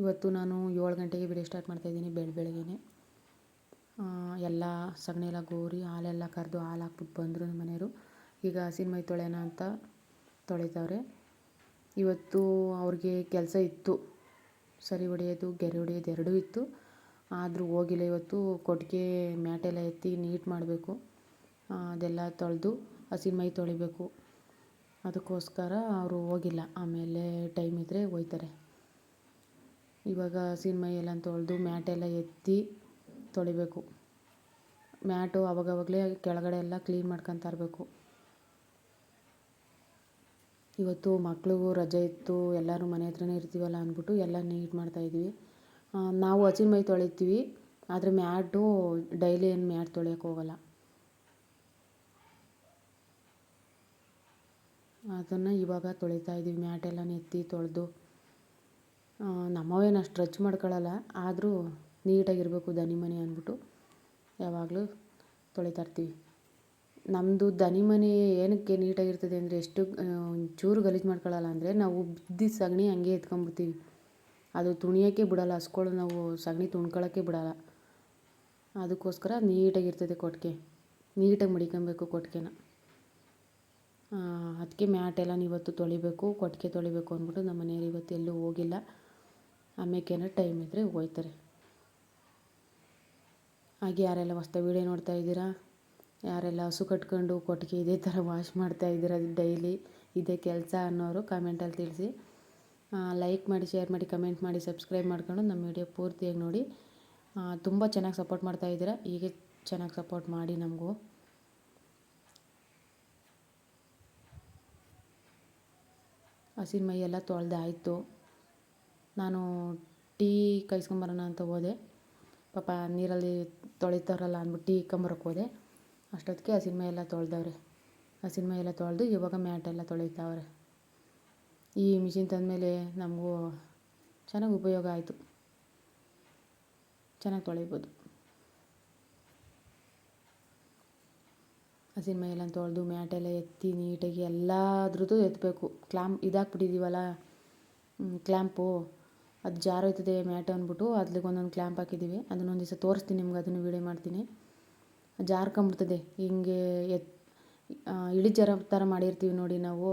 ಇವತ್ತು ನಾನು ಏಳು ಗಂಟೆಗೆ ವಿಡಿಯೋ ಸ್ಟಾರ್ಟ್ ಮಾಡ್ತಾಯಿದ್ದೀನಿ ಬೆಳ ಬೆಳಗ್ಗೆನೆ. ಎಲ್ಲ ಸಗಣಿ ಎಲ್ಲ ಗೋರಿ, ಹಾಲೆಲ್ಲ ಕರೆದು ಹಾಲು ಹಾಕ್ಬಿಟ್ಟು ಬಂದರು ನಮ್ಮ ಮನೆಯವರು. ಈಗ ಹಸಿನ ಮೈ ತೊಳೆಯೋಣ ಅಂತ ತೊಳಿತಾವ್ರೆ. ಇವತ್ತು ಅವ್ರಿಗೆ ಕೆಲಸ ಇತ್ತು. ಸರಿ ಹೊಡೆಯೋದು, ಗೆರೆ ಹೊಡೆಯೋದು ಎರಡೂ ಇತ್ತು. ಆದರೂ ಹೋಗಿಲ್ಲ ಇವತ್ತು. ಕೊಟ್ಟಿಗೆ ಮ್ಯಾಟೆಲ್ಲ ಎತ್ತಿ ನೀಟ್ ಮಾಡಬೇಕು. ಅದೆಲ್ಲ ತೊಳೆದು ಹಸಿನ ಮೈ ತೊಳಿಬೇಕು. ಅದಕ್ಕೋಸ್ಕರ ಅವರು ಹೋಗಿಲ್ಲ. ಆಮೇಲೆ ಟೈಮ್ ಇದ್ದರೆ ಹೋಯ್ತಾರೆ. ಇವಾಗ ಹಸಿನ ಮೈ ಎಲ್ಲ ತೊಳೆದು ಮ್ಯಾಟೆಲ್ಲ ಎತ್ತಿ ತೊಳಿಬೇಕು. ಮ್ಯಾಟು ಅವಾಗವಾಗಲೇ ಕೆಳಗಡೆ ಎಲ್ಲ ಕ್ಲೀನ್ ಮಾಡ್ಕೊಂತ ಇರಬೇಕು ಇವತ್ತು ಮಕ್ಳಿಗೂ ರಜೆ ಇತ್ತು, ಎಲ್ಲರೂ ಮನೆ ಹತ್ರನೇ ಇರ್ತೀವಲ್ಲ ಅಂದ್ಬಿಟ್ಟು ಎಲ್ಲ ನೀಟ್ ಮಾಡ್ತಾಯಿದ್ವಿ ನಾವು ಹಸಿನ ಮೈ ತೊಳಿತೀವಿ, ಆದರೆ ಮ್ಯಾಟು ಡೈಲಿ ಏನು ಮ್ಯಾಟ್ ತೊಳೆಯೋಕೆ ಹೋಗಲ್ಲ. ಅದನ್ನು ಇವಾಗ ತೊಳಿತಾ ಇದ್ದೀವಿ ಮ್ಯಾಟೆಲ್ಲ ಎತ್ತಿ ತೊಳೆದು. ನಮ್ಮವೇನು ಅಷ್ಟು ರಚ್ ಮಾಡ್ಕೊಳ್ಳಲ್ಲ ಆದರೂ ನೀಟಾಗಿರಬೇಕು ದನಿ ಮನೆ ಅಂದ್ಬಿಟ್ಟು. ಯಾವಾಗಲೂ ತೊಳಿತಾ ಇರ್ತೀವಿ ನಮ್ಮದು ದನಿ ಮನೆ ಏನಕ್ಕೆ ನೀಟಾಗಿರ್ತದೆ ಅಂದರೆ ಎಷ್ಟು ಒಂಚೂರು ಗಲೀಜು ಮಾಡ್ಕೊಳ್ಳಲ್ಲ ಅಂದರೆ ನಾವು ಬಿದ್ದಿದ್ದ ಸಗಣಿ ಹಂಗೆ ಎತ್ಕೊಂಬಿಡ್ತೀವಿ ಅದು ತುಣಿಯೋಕ್ಕೆ ಬಿಡಲ್ಲ ಹಸ್ಗಳು ನಾವು ಸಗಣಿ ತುಣ್ಕೊಳ್ಳೋಕ್ಕೆ ಬಿಡಲ್ಲ. ಅದಕ್ಕೋಸ್ಕರ ನೀಟಾಗಿರ್ತದೆ ಕೊಟ್ಟಿಗೆ ನೀಟಾಗಿ ಮಡಿಕೊಬೇಕು ಕೊಟ್ಟಿಗೆನ ಅದಕ್ಕೆ ಮ್ಯಾಟೆಲ್ಲ ಇವತ್ತು ತೊಳಿಬೇಕು ಕೊಟ್ಟಿಗೆ ತೊಳಿಬೇಕು ಅಂದ್ಬಿಟ್ಟು ನಮ್ಮ ಮನೆಯವ್ರು ಇವತ್ತು ಎಲ್ಲೂ ಹೋಗಿಲ್ಲ. ಆಮೇಕೇನ ಟೈಮ್ ಇದ್ದರೆ ಹೋಗ್ತಾರೆ. ಹಾಗೆ ಯಾರೆಲ್ಲ ಹೊಸ್ದಾಗಿ ವೀಡಿಯೋ ನೋಡ್ತಾ ಇದ್ದೀರಾ? ಯಾರೆಲ್ಲ ಹಸು ಕಟ್ಕೊಂಡು ಕೊಟ್ಟಿಗೆ ಇದೇ ಥರ ವಾಶ್ ಮಾಡ್ತಾ ಇದ್ದೀರಾ ಡೈಲಿ ಇದೇ ಕೆಲಸ ಅನ್ನೋರು ಕಮೆಂಟಲ್ಲಿ ತಿಳಿಸಿ. ಲೈಕ್ ಮಾಡಿ ಶೇರ್ ಮಾಡಿ ಕಮೆಂಟ್ ಮಾಡಿ ಸಬ್ಸ್ಕ್ರೈಬ್ ಮಾಡ್ಕೊಂಡು ನಮ್ಮ ವಿಡಿಯೋ ಪೂರ್ತಿಯಾಗಿ ನೋಡಿ. ತುಂಬ ಚೆನ್ನಾಗಿ ಸಪೋರ್ಟ್ ಮಾಡ್ತಾ ಇದ್ದೀರಾ? ಹೀಗೆ ಚೆನ್ನಾಗಿ ಸಪೋರ್ಟ್ ಮಾಡಿ ನಮಗೂ. ಹಸಿನ ಮೈ ಎಲ್ಲ ತೊಳೆದಾಯಿತು ನಾನು ಟೀ ಕಾಯಿಸ್ಕೊಂಬರೋಣ ಅಂತ ಹೋದೆ. ಪಾಪ ನೀರಲ್ಲಿ ತೊಳಿತಾರಲ್ಲ ಅಂದ್ಬಿಟ್ಟು ಟೀ ಇಕ್ಕೊಂಬರಕ್ಕೆ ಹೋದೆ. ಅಷ್ಟೊತ್ತಿಗೆ ಹಸಿನ ಎಲ್ಲ ತೊಳೆದವ್ರೆ. ಹಸಿನ ಮೈ ಎಲ್ಲ ತೊಳೆದು ಇವಾಗ ಮ್ಯಾಟೆಲ್ಲ ತೊಳಿತಾವ್ರೆ. ಈ ಮಿಷಿನ್ ತಂದಮೇಲೆ ನಮಗೂ ಚೆನ್ನಾಗಿ ಉಪಯೋಗ ಆಯಿತು. ಚೆನ್ನಾಗಿ ತೊಳಿಬೋದು. ಹಸಿನ ಮೈ ಎಲ್ಲ ತೊಳೆದು ಮ್ಯಾಟೆಲ್ಲ ಎತ್ತಿ ನೀಟಾಗಿ ಎಲ್ಲದ್ರದ್ದು ಎತ್ತಬೇಕು ಕ್ಲಾಂಪ್ ಇದಾಕ್ಬಿಟ್ಟಿದ್ದೀವಲ್ಲ ಕ್ಲ್ಯಾಂಪು ಅದು ಜಾರೋಯ್ತದೆ ಮ್ಯಾಟ್ ಅಂದ್ಬಿಟ್ಟು ಅದ್ಲಿಗೆ ಒಂದೊಂದು ಕ್ಲ್ಯಾಂಪ್ ಹಾಕಿದ್ದೀವಿ. ಅದನ್ನೊಂದು ದಿವಸ ತೋರಿಸ್ತೀನಿ ನಿಮ್ಗೆ, ಅದನ್ನು ವೀಡಿಯೋ ಮಾಡ್ತೀನಿ. ಜಾರ್ಕೊಂಬಿಡ್ತದೆ, ಹಿಂಗೆ ಎತ್ ಇಳಿಜಾರೋ ಥರ ಮಾಡಿರ್ತೀವಿ ನೋಡಿ ನಾವು.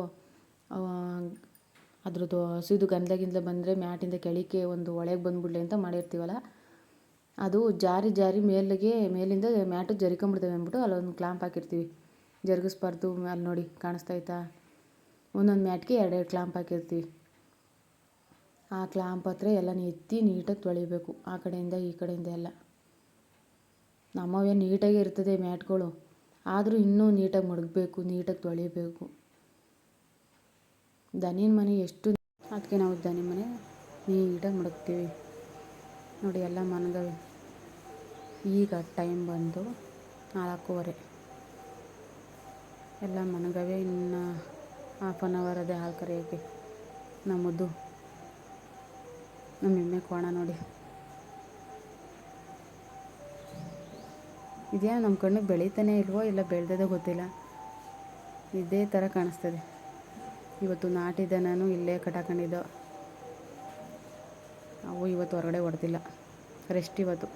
ಅದ್ರದ್ದು ಹಸಿದು ಗಿಂಧ ಬಂದರೆ ಮ್ಯಾಟಿಂದ ಕೆಳಕ್ಕೆ ಒಂದು ಒಳಗೆ ಬಂದ್ಬಿಡ್ಲಿ ಅಂತ ಮಾಡಿರ್ತೀವಲ್ಲ, ಅದು ಜಾರಿ ಜಾರಿ ಮೇಲಿಗೆ, ಮೇಲಿಂದ ಮ್ಯಾಟು ಜರಿಕೊಂಬಿಡ್ತೇವೆ ಅಂದ್ಬಿಟ್ಟು ಅಲ್ಲೊಂದು ಕ್ಲಾಂಪ್ ಹಾಕಿರ್ತೀವಿ. ಜರುಗಿಸ್ಬಾರ್ದು, ಅಲ್ಲಿ ನೋಡಿ ಕಾಣಿಸ್ತೈತಾ ಒಂದೊಂದು ಮ್ಯಾಟ್ಗೆ ಎರಡೆರಡು ಕ್ಲ್ಯಾಂಪ್ ಹಾಕಿರ್ತೀವಿ. ಆ ಕ್ಲಾಂಪ್ ಹತ್ರ ಎಲ್ಲ ಎತ್ತಿ ನೀಟಾಗಿ ತೊಳಿಬೇಕು, ಆ ಕಡೆಯಿಂದ ಈ ಕಡೆಯಿಂದ ಎಲ್ಲ. ನಮ್ಮವೇ ನೀಟಾಗಿ ಇರ್ತದೆ ಮ್ಯಾಟ್ಗಳು. ಆದರೂ ಇನ್ನೂ ನೀಟಾಗಿ ಮಡಗಬೇಕು, ನೀಟಾಗಿ ತೊಳಿಬೇಕು. ದನಿನ ಮನೆ ಎಷ್ಟು ಅದಕ್ಕೆ ನಾವು ದನಿ ಮನೆ ನೀಟಾಗಿ ಮಡಗ್ತೀವಿ. ನೋಡಿ ಎಲ್ಲ ಮನಗವೆ. ಈಗ ಟೈಮ್ ಬಂದು ನಾಲ್ಕೂವರೆ. ಎಲ್ಲ ಮನಗವೆ ಇನ್ನು ಹಾಫ್ ಆನ್ ಅವರ್ ಅದೇ ಹಾಕರೆ ನಮ್ಮದು. ನಮ್ಮ ಎಮ್ಮೆ ಕೋಣ ನೋಡಿ. ಇದೇನು ನಮ್ಮ ಕಣ್ಣಿಗೆ ಬೆಳೀತಾನೆ ಇಲ್ವೋ ಇಲ್ಲ ಬೆಳೆದೇ ಗೊತ್ತಿಲ್ಲ? ಇದೇ ಥರ ಕಾಣಿಸ್ತದೆ. ಇವತ್ತು ನಾಟಿದ ನಾನು, ಇಲ್ಲೇ ಕಟಾಕೊಂಡಿದ್ದೋ. ಅವು ಇವತ್ತು ಹೊರಗಡೆ ಹೊಡೆದಿಲ್ಲ. ರೆಸ್ಟ್ ಇವತ್ತು.